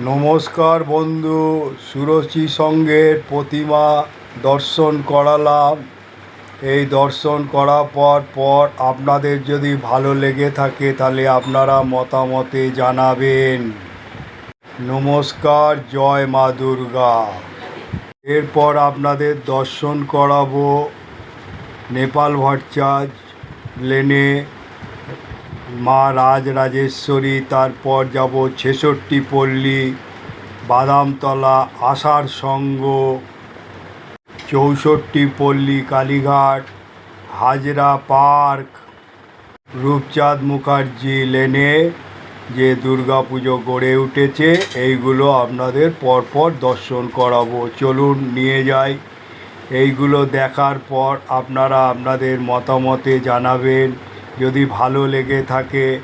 নমস্কার বন্ধু সুরচি সঙ্গের প্রতিমা দর্শন করালাম। এই দর্শন করার পর পর আপনাদের যদি ভালো লেগে থাকে, তাহলে আপনারা মতামতে জানাবেন। নমস্কার, জয় মা দুর্গা। এরপর আপনাদের দর্শন করাবো নেপাল ভট্টাচ লেনে মা রাজরাজেশ্বরী, তারপর যাব ছেষট্টি পল্লী, বাদামতলা, আষাঢ় সঙ্গ, চৌষট্টি পল্লী, কালীঘাট, হাজরা পার্ক, রূপচাঁদ মুখার্জি লেনে যে দুর্গা পুজো গড়ে উঠেছে, এইগুলো আপনাদের পরপর দর্শন করাবো। চলুন নিয়ে যাই। এইগুলো দেখার পর আপনারা আপনাদের মতামতে জানাবেন। যদি ভালো লেগে থাকে,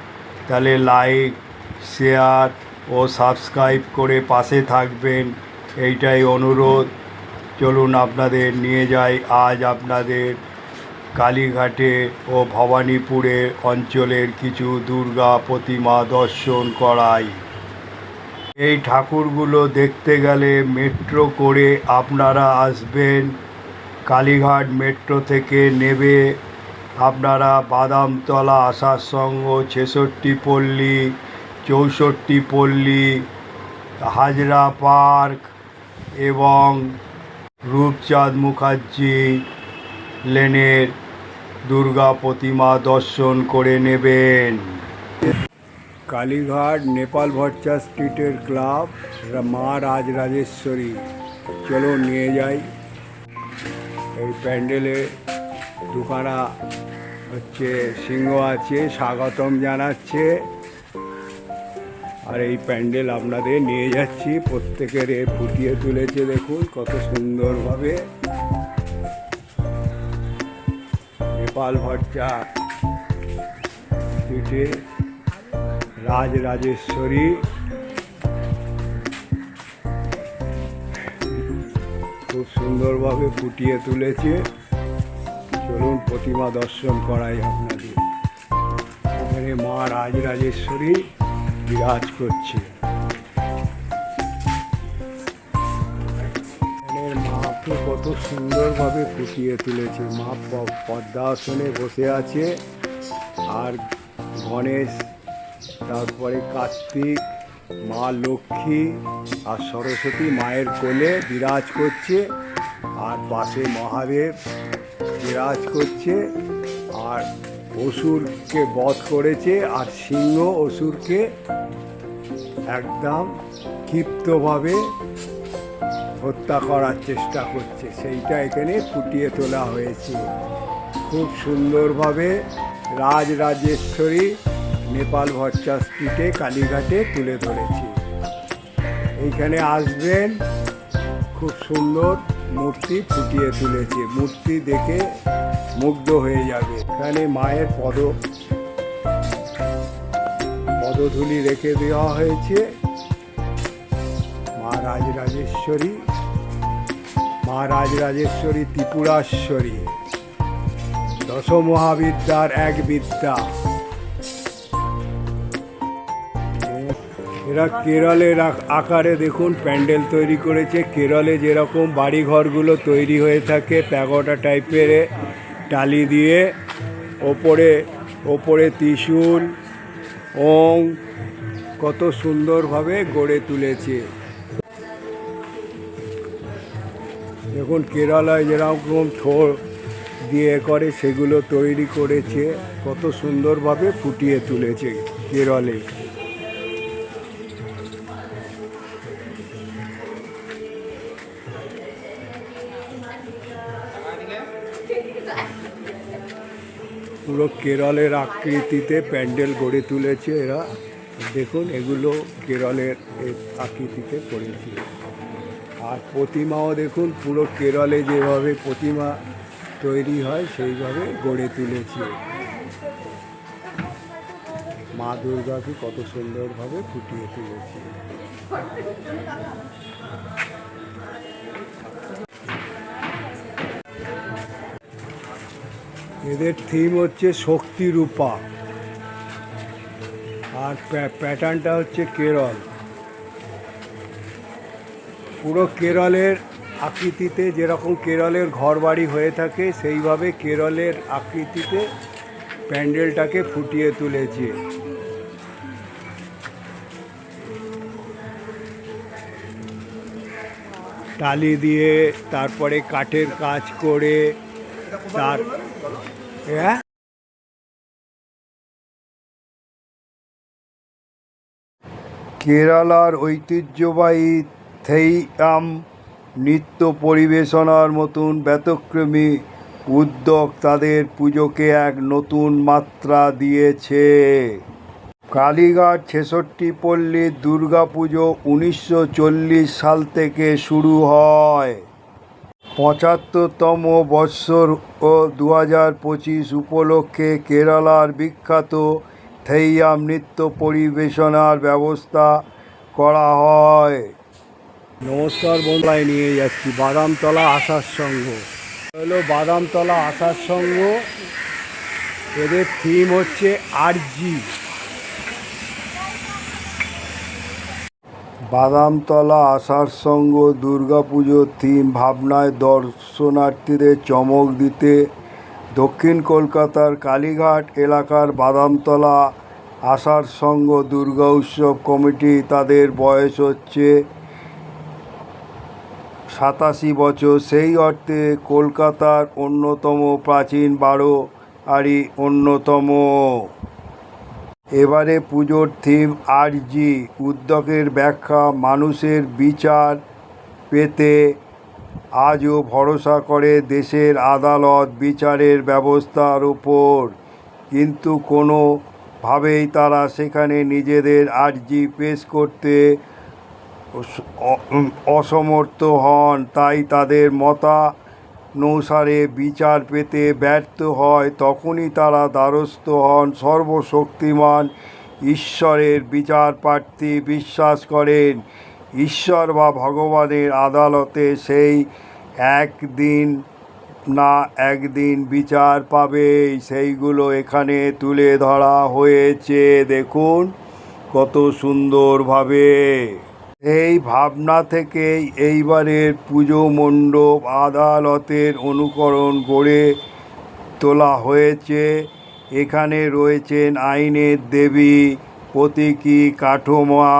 তাহলে লাইক শেয়ার ও সাবস্ক্রাইব করে পাশে থাকবেন। এইটাই অনুরোধ। চলুন আপনাদের নিয়ে যাই। আজ আপনাদের কালীঘাটে ও ভবানীপুরে অঞ্চলের কিছু দুর্গা প্রতিমা দর্শন করাই। এই ঠাকুরগুলো দেখতে গেলে মেট্রো করে আপনারা আসবেন। কালীঘাট মেট্রো থেকে নেবে। আপনারা বাদামতলা আসার সঙ্গ, ছেষট্টি পল্লী, চৌষট্টি পল্লী, হাজরা পার্ক এবং রূপচাঁদ মুখার্জি লেনের দুর্গা প্রতিমা দর্শন করে নেবেন। কালীঘাট নেপাল ভট্টা স্ট্রিটের ক্লাব মা রাজরাজেশ্বরী। চলো নিয়ে যাই। এই প্যান্ডেলে দুখানা হচ্ছে সিংহ আছে, স্বাগতম জানাচ্ছে। আর এই প্যান্ডেল আপনাদের নিয়ে যাচ্ছি, প্রত্যেকের এ ফুটিয়ে তুলেছে, দেখুন কত সুন্দরভাবে। নেপাল ভট্টা স্ট্রিটে রাজরাজেশ্বরী। খুব সুন্দরভাবে ফুটিয়ে তুলেছে। চলুন প্রতিমা দর্শন করাই আপনাদের। এখানে মা রাজরাজেশ্বরী বিরাজ করছে। মাকে কত সুন্দরভাবে ফুটিয়ে তুলেছে। মা পদ্মাসনে বসে আছে আর গণেশ, তারপরে কার্তিক, মা লক্ষ্মী আর সরস্বতী মায়ের কোলে বিরাজ করছে। আর পাশে মহাদেব বিরাজ করছে আর অসুরকে বধ করেছে আর সিংহ অসুরকে একদম ক্ষিপ্তভাবে হত্যা করার চেষ্টা করছে। সেইটা এখানে ফুটিয়ে তোলা হয়েছে। খুব সুন্দরভাবে রাজরাজেশ্বরী নেপাল ভট্টা স্ট্রিটে কালীঘাটে তুলে ধরেছে। এইখানে আসবেন, খুব সুন্দর মূর্তি ফুটিয়ে তুলেছে। মূর্তি দেখে মুগ্ধ হয়ে যাবে। এখানে মায়ের পদ, পদধূলি রেখে দেওয়া হয়েছে। মা রাজরাজেশ্বরী মা রাজরাজেশ্বরী ত্রিপুরাশ্বরী। দশ মহাবিদ্যার এক বিদ্যা। এরা কেরলের আকারে দেখুন প্যান্ডেল তৈরি করেছে। কেরলে যেরকম বাড়িঘরগুলো তৈরি হয়ে থাকে, প্যাগোডা টাইপের টালি দিয়ে ওপরে ওপরে ত্রিশূল, ওং কত সুন্দরভাবে গড়ে তুলেছে। দেখুন কেরালায় যেরকম ছোর দিয়ে করে, সেগুলো তৈরি করেছে, কত সুন্দরভাবে ফুটিয়ে তুলেছে কেরলে। পুরো কেরলের আকৃতিতে প্যান্ডেল গড়ে তুলেছে এরা। দেখুন, এগুলো কেরলের আকৃতিতে করেছে আর প্রতিমাও দেখুন, পুরো কেরলে যেভাবে প্রতিমা তৈরি হয়, সেইভাবে গড়ে তুলেছে। মা দুর্গাকে কত সুন্দরভাবে ফুটিয়ে তুলেছে। এদের থিম হচ্ছে শক্তি রূপা। আর প্যাটার্নটা হচ্ছে কেরল। পুরো কেরলের আকৃতিতে যেরকম কেরলের ঘরবাড়ি হয়ে থাকে, সেইভাবে কেরলের আকৃতিতে প্যান্ডেলটাকে ফুটিয়ে তুলেছে। টালি দিয়ে, তারপরে কাঠের কাজ করে, তার হ্যাঁ কেরালার ঐতিহ্যবাহী থেইয়াম নৃত্য পরিবেশনার মতন ব্যতক্রমী উদ্যোগ তাদের পুজোকে এক নতুন মাত্রা দিয়েছে। কালীঘাট ছেষট্টি পল্লীর দুর্গাপুজো উনিশশো চল্লিশ সাল থেকে শুরু হয়। পঁচাত্তরতম বৎসর ও দু হাজার পঁচিশ উপলক্ষে কেরালার বিখ্যাত থেইয়াম নৃত্য পরিবেশনার ব্যবস্থা করা হয়। নমস্কার বন্ধুরাই নিয়ে যাচ্ছি বাদামতলা আশার সঙ্গ। হলো বাদামতলা আশার সঙ্গ। এদের থিম হচ্ছে আরজি। বাদামতলা আশার সঙ্গ দুর্গাপুজোর থিম ভাবনায় দর্শনার্থীদের চমক দিতে দক্ষিণ কলকাতার কালীঘাট এলাকার বাদামতলা আশার সঙ্গ দুর্গা উৎসব কমিটি তাদের বয়স হচ্ছে সাতাশি বছর। সেই অর্থে কলকাতার অন্যতম প্রাচীন বারো আড়ি অন্যতম। এবারে পুজোর থিম আরজি উদ্যোগের ব্যাখ্যা মানুষের বিচার পেতে আজও ভরসা করে দেশের আদালত বিচারের ব্যবস্থার উপর কিন্তু কোনোভাবেই তারা সেখানে নিজেদের আর্জি পেশ করতে অসমর্থ হন তাই তাদের মতানুসারে বিচার পেতে ব্যর্থ হয় তখনই তারা দ্বারস্থ হন সর্বশক্তিমান ঈশ্বরের বিচার প্রার্থী বিশ্বাস করেন। ঈশ্বর বা ভগবানের আদালতে সেই একদিন না একদিন বিচার পাবে। সেইগুলো এখানে তুলে ধরা হয়েছে। দেখুন কত সুন্দরভাবে। এই ভাবনা থেকেই এইবারের পুজো মণ্ডপ আদালতের অনুকরণ গড়ে তোলা হয়েছে। এখানে রয়েছেন আইনের দেবী, প্রতীকী কাঠমা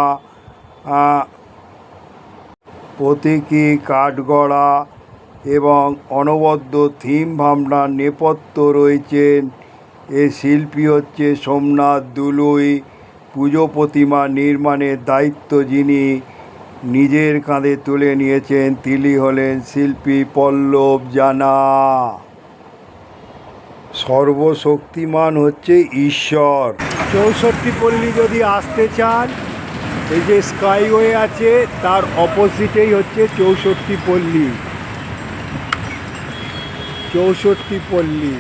প্রতীকী কাঠগড়া এবং অনবদ্য থিম ভাবনার নেপথ্য রয়েছেন। এ শিল্পী হচ্ছে সোমনাথ দুলুই। পুজো প্রতিমা নির্মাণের দায়িত্ব যিনি নিজের কাঁধে তুলে নিয়েছেন তিনি হলেন শিল্পী পল্লব জানা। সর্বশক্তিমান হচ্ছে ঈশ্বর। চৌষট্টি পল্লী যদি আসতে চান, এই যে স্কাইওয়ে আছে, তার অপোজিটেই হচ্ছে চৌষট্টি পল্লী। চৌষট্টি পল্লী।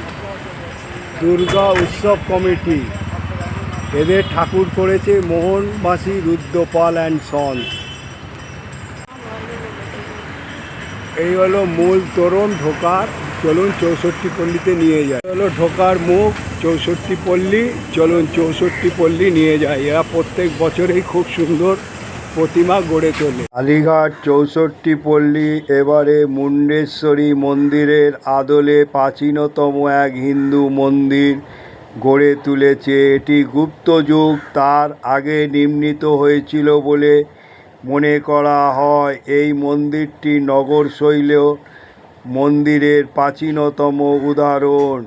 দুর্গা উৎসব কমিটি। এদের ঠাকুর করেছে মোহন মাসি রুদ্রপাল অ্যান্ড সন্স এই হলো মূল তোরণ ঢোকার, চলুন চৌষট্টি পল্লীতে নিয়ে যায় হলো ঢোকার মুখ, চৌষট্টি পল্লী, চলুন চৌষট্টি পল্লী নিয়ে যায় এরা প্রত্যেক বছরেই খুব সুন্দর প্রতিমা গড়ে তোলে। আলিঘাট চৌষট্টি পল্লী, এবারে মুন্ডেশ্বরী মন্দিরের আদলে প্রাচীনতম এক হিন্দু মন্দির। গড়ে তুলেছে। এটি গুপ্ত যুগ তার আগে নির্মিত হয়েছিল বলে মনে করা হয়। এই মন্দিরটি নগর শৈলীয় মন্দিরের প্রাচীনতম উদাহরণ।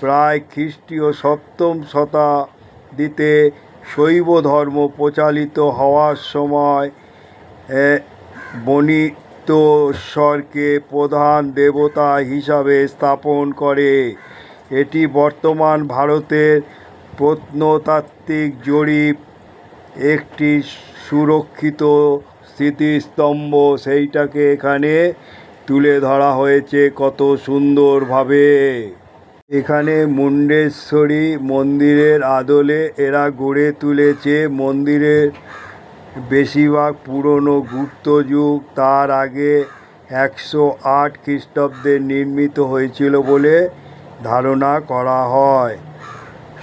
প্রায় খ্রিস্টীয় সপ্তম শতাব্দীতে শৈব ধর্ম প্রচালিত হওয়ার সময় এ, বনিতেশ্বরকে প্রধান দেবতা হিসাবে স্থাপন করে। এটি বর্তমান ভারতের প্রত্নতাত্ত্বিক জরিপ, একটি সুরক্ষিত স্মৃতিস্তম্ভ। সেইটাকে এখানে তুলে ধরা হয়েছে কত সুন্দরভাবে। এখানে মুন্ডেশ্বরী মন্দিরের আদলে এরা গড়ে তুলেছে। মন্দিরের বেশিরভাগ পুরনো গুপ্ত যুগ, তার আগে একশো আট খ্রিস্টাব্দে নির্মিত হয়েছিল বলে ধারণা করা হয়।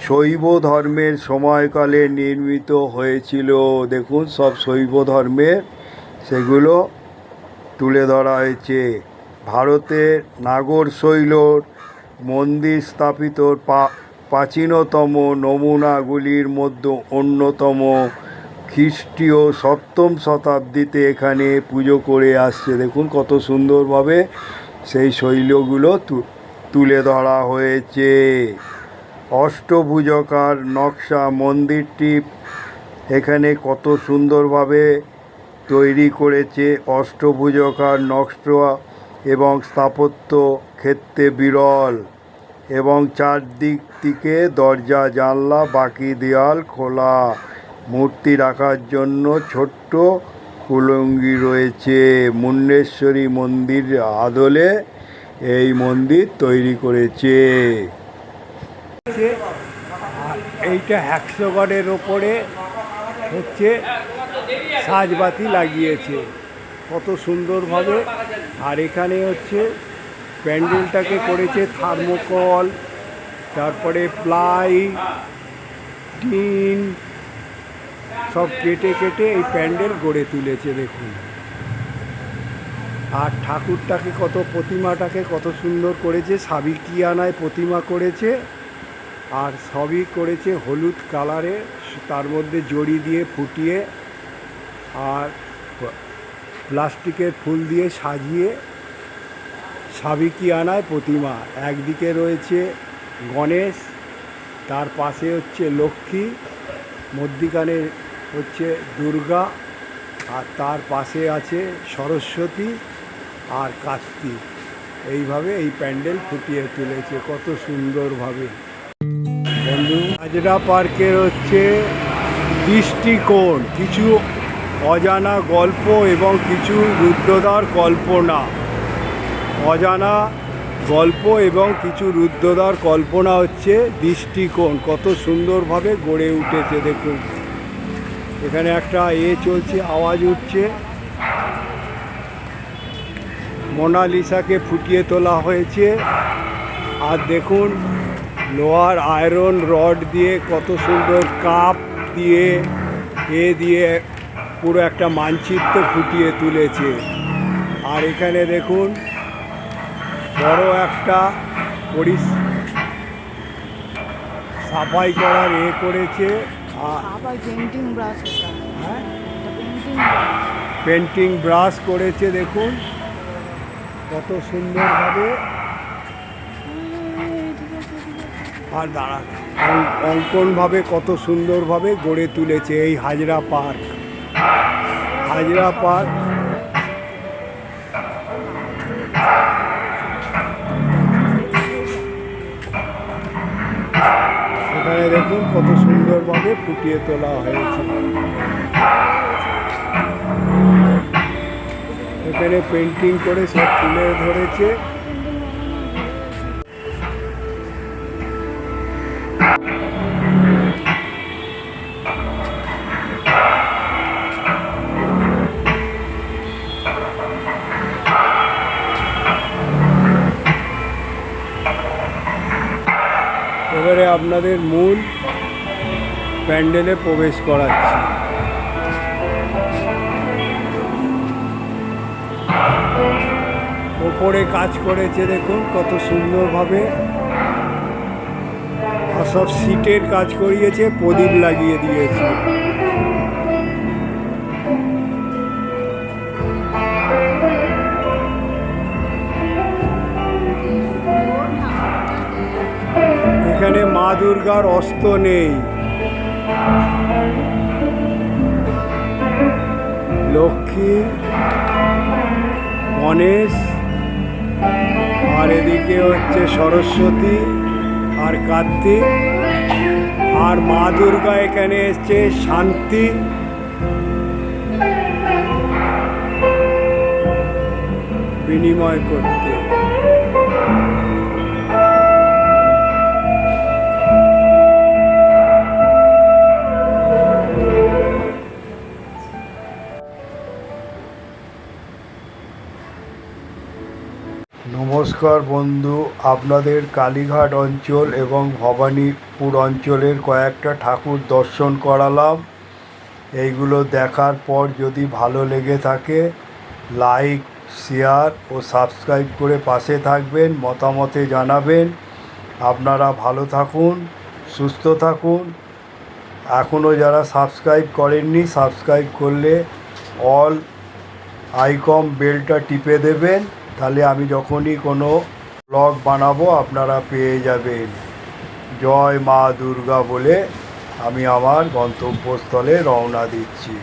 শৈব ধর্মের সময়কালে নির্মিত হয়েছিল। দেখুন, সব শৈব ধর্মের সেগুলো তুলে ধরা হয়েছে। ভারতের নাগর শৈলর মন্দির স্থাপিত প্রাচীনতম নমুনাগুলির মধ্যে অন্যতম। খ্রিস্টীয় সপ্তম শতাব্দীতে এখানে পুজো করে আসছে। দেখুন কত সুন্দরভাবে সেই শৈলগুলো তুলে ধরা হয়েছে। অষ্টভুজকার নকশা মন্দিরটি এখানে কত সুন্দরভাবে তৈরি করেছে। অষ্টভুজকার নকশা এবং স্থাপত্য ক্ষেত্রে বিরল এবং চারদিক থেকে দরজা, জানলা, বাকি দেয়াল খোলা। মূর্তি রাখার জন্য ছোট্ট কুলঙ্গি রয়েছে। মুন্ডেশ্বরী মন্দির আদলে এই মন্দির তৈরি করেছে। এইটা হ্যাক্সোগডের ওপরে হচ্ছে সাজবাতি লাগিয়েছে। কত সুন্দরভাবে। আর এখানে হচ্ছে প্যান্ডেলটাকে করেছে থার্মোকল, তারপরে প্লাই, টিন, সব কেটে কেটে এই প্যান্ডেল গড়ে তুলেছে, দেখুন। আর ঠাকুরটাকে কত, প্রতিমাটাকে কত সুন্দর করেছে, সাবিকিয়ানায় প্রতিমা করেছে, আর সবই করেছে হলুদ কালারে, তার মধ্যে জড়ি দিয়ে ফুটিয়ে, আর প্লাস্টিকের ফুল দিয়ে সাজিয়ে সাবিকিয়ানায় প্রতিমা। একদিকে রয়েছে গণেশ, তার পাশে হচ্ছে লক্ষ্মী, মধ্যিখানে হচ্ছে দুর্গা, আর তার পাশে আছে সরস্বতী আর কাস্তি। এইভাবে এই প্যান্ডেল ফুটিয়ে তুলেছে, কত সুন্দরভাবে। বন্ধু হাজরা পার্কের হচ্ছে দৃষ্টিকোণ, কিছু অজানা গল্প এবং কিছু রুদ্রদার কল্পনা। অজানা গল্প এবং কিছু রুদ্রদার কল্পনা হচ্ছে দৃষ্টিকোণ, কত সুন্দরভাবে গড়ে উঠেছে, দেখুন। এখানে একটা এ চলছে, আওয়াজ উঠছে। মোনালিসাকে ফুটিয়ে তোলা হয়েছে। আর দেখুন লোহার আয়রন রড দিয়ে কত সুন্দর কাপ দিয়ে এ দিয়ে পুরো একটা মানচিত্র ফুটিয়ে তুলেছে। আর এখানে দেখুন বড় একটা পরিস সাফাই করার এ করেছে। পেন্টিং হ্যাঁ? পেন্টিং ব্রাশ করেছে দেখুন। কত সুন্দরভাবে। আর দাঁড়ান অং- অঙ্কনভাবে কত সুন্দরভাবে গড়ে তুলেছে এই হাজরা পার্ক। হাজরা পার্ক। এখানে দেখুন কত সুন্দরভাবে ফুটিয়ে তোলা হয়েছে। এখানে পেন্টিং করে সব তুলে ধরেছে। এবারে আপনাদের মূল প্যান্ডেলে প্রবেশ করাচ্ছি। ওপরে কাজ করেছে দেখুন, কত সুন্দরভাবে। আর সব সিটের কাজ করিয়েছে, প্রদীপ লাগিয়ে দিয়েছে। এখানে মা দুর্গার অস্ত নেই। লক্ষ্মী গণেশ আর এদিকে হচ্ছে সরস্বতী, আর কার্তিক, আর মা দুর্গা এখানে এসছে, শান্তি। বিনিময় করতে। নমস্কার বন্ধু। আপনাদের কালীঘাট অঞ্চল এবং ভবানীপুর অঞ্চলের কয়েকটা ঠাকুর দর্শন করালাম। এইগুলো দেখার পর যদি ভালো লেগে থাকে, লাইক, শেয়ার ও সাবস্ক্রাইব করে পাশে থাকবেন, মতামতে জানাবেন। আপনারা ভালো থাকুন, সুস্থ থাকুন। এখনও যারা সাবস্ক্রাইব করেননি, সাবস্ক্রাইব করলে অল আইকম বেলটা টিপে দেবেন। তাহলে আমি যখনই কোনো ব্লগ বানাবো, আপনারা পেয়ে যাবেন। জয় মা দুর্গা বলে আমি আমার গন্তব্যস্থলে রওনা দিচ্ছি।